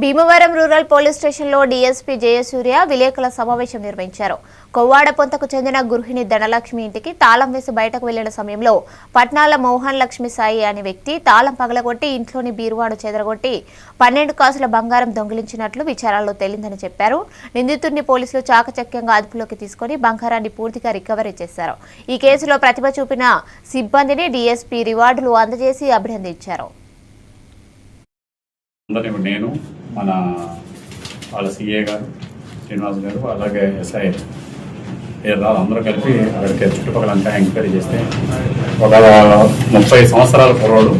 Bhimavaram rural police స్టేషన్లో DSP Jayasurya విలేకరుల సమావేశం నిర్వహించారు. కొవ్వాడ పొంతకు చెందిన గృహిణి ధనలక్ష్మి ఇంటికి తాళం వేసి బయటకు వెళ్ళిన సమయంలో పట్నాల మోహన్ లక్ష్మి సాయి అనే వ్యక్తి తాళం పగలగొట్టి ఇంట్లోని బీరువాడు చెదరగొట్టి పన్నెండు కాసుల బంగారం దొంగిలించినట్లు విచారాల్లో తేలిందని చెప్పారు. నిందితుడిని పోలీసులు చాకచక్యంగా అదుపులోకి తీసుకుని బంగారాన్ని పూర్తిగా రికవరీ చేశారు. ఈ కేసులో ప్రతిభ చూపిన సిబ్బందిని డీఎస్పీ రివార్డులు అందజేసి అభినందించారు. అందరినీ నేను మన వాళ్ళ సిఏ గారు శ్రీనివాస్ గారు అలాగే ఎస్ఐ రాదు అందరూ కలిపి అక్కడికి చుట్టుపక్కల అంతా ఎంక్వైరీ చేస్తే ఒక ముప్పై సంవత్సరాల కుర్రోడు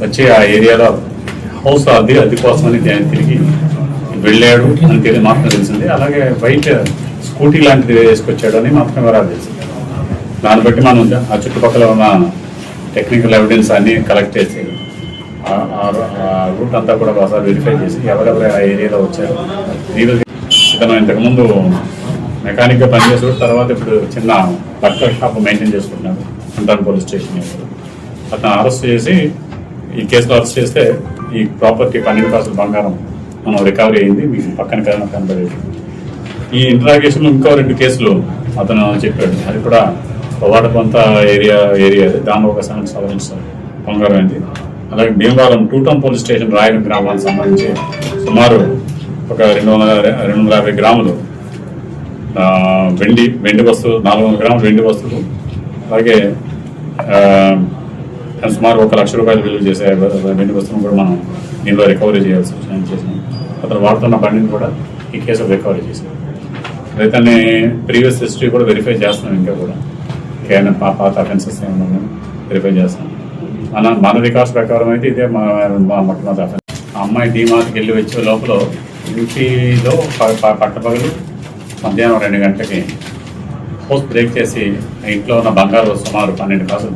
వచ్చి ఆ ఏరియాలో హౌస్ అది అది కోసమని దే- తిరిగి వెళ్ళాడు అని తెలియదు మాత్రం తెలిసింది. అలాగే బయట స్కూటీ లాంటిది వేసుకొచ్చాడు అని మాత్రం వివరాలు తెలిసింది దాన్ని బట్టి మనం ఆ చుట్టుపక్కల ఉన్న టెక్నికల్ ఎవిడెన్స్ అన్ని కలెక్ట్ చేసి రూట్ అంతా కూడా ఒకసారి వెరిఫై చేసి ఎవరెవరు ఆ ఏరియాలో వచ్చారు. ఇతను ఇంతకుముందు మెకానిక్గా పనిచేసాడు తర్వాత ఇప్పుడు చిన్న బట్టల షాప్ మెయింటైన్ చేసుకుంటున్నాడు. అంటాను పోలీస్ స్టేషన్ అతను అరెస్ట్ చేసి ఈ కేసులో అరెస్ట్ చేస్తే ఈ ప్రాపర్టీ పన్నెండు కాసుల బంగారం మనం రికవరీ అయింది. మీకు పక్కన కన్నా కనబడేది. ఈ ఇంట్రాగేషన్ ఇంకో రెండు కేసులు అతను చెప్పాడు. అది కూడా వాడపంత ఏరియా ఏరియా అది. దానిలో ఒక సెవెన్ సెవెన్ బంగారం అయింది అలాగే భీమవరం టూటం పోలీస్ స్టేషన్ రాయడం గ్రామానికి సంబంధించి సుమారు ఒక రెండు వందల రెండు వందల యాభై గ్రాములు వెండి వెండి వస్తువులు నాలుగు వందల గ్రాములు వెండి వస్తువులు అలాగే సుమారు ఒక లక్ష రూపాయలు విలువ చేసే వెండి వస్తువులు కూడా మనం దీనిలో రికవరీ చేయాల్సి వచ్చింది చేసినాం అతను వాడుతున్న బండిని కూడా ఈ కేసులో రికవరీ చేశాం రైతాన్ని ప్రీవియస్ హిస్టరీ కూడా వెరిఫై చేస్తున్నాం ఇంకా కూడా. కేవలం పా పాత అఫెన్సెస్ ఏమన్నా వెరిఫై చేస్తున్నాం. మన మన రికార్డ్స్ ప్రకారం అయితే ఇదే మా మొట్టమొదటి అమ్మాయి డీమార్ట్కి వెళ్ళి వచ్చే లోపల ఇంటిలో ప- పట్టపగలు మధ్యాహ్నం రెండు గంటలకి పోస్ట్ బ్రేక్ చేసి ఇంట్లో ఉన్న బంగారు సుమారు పన్నెండు కాసులు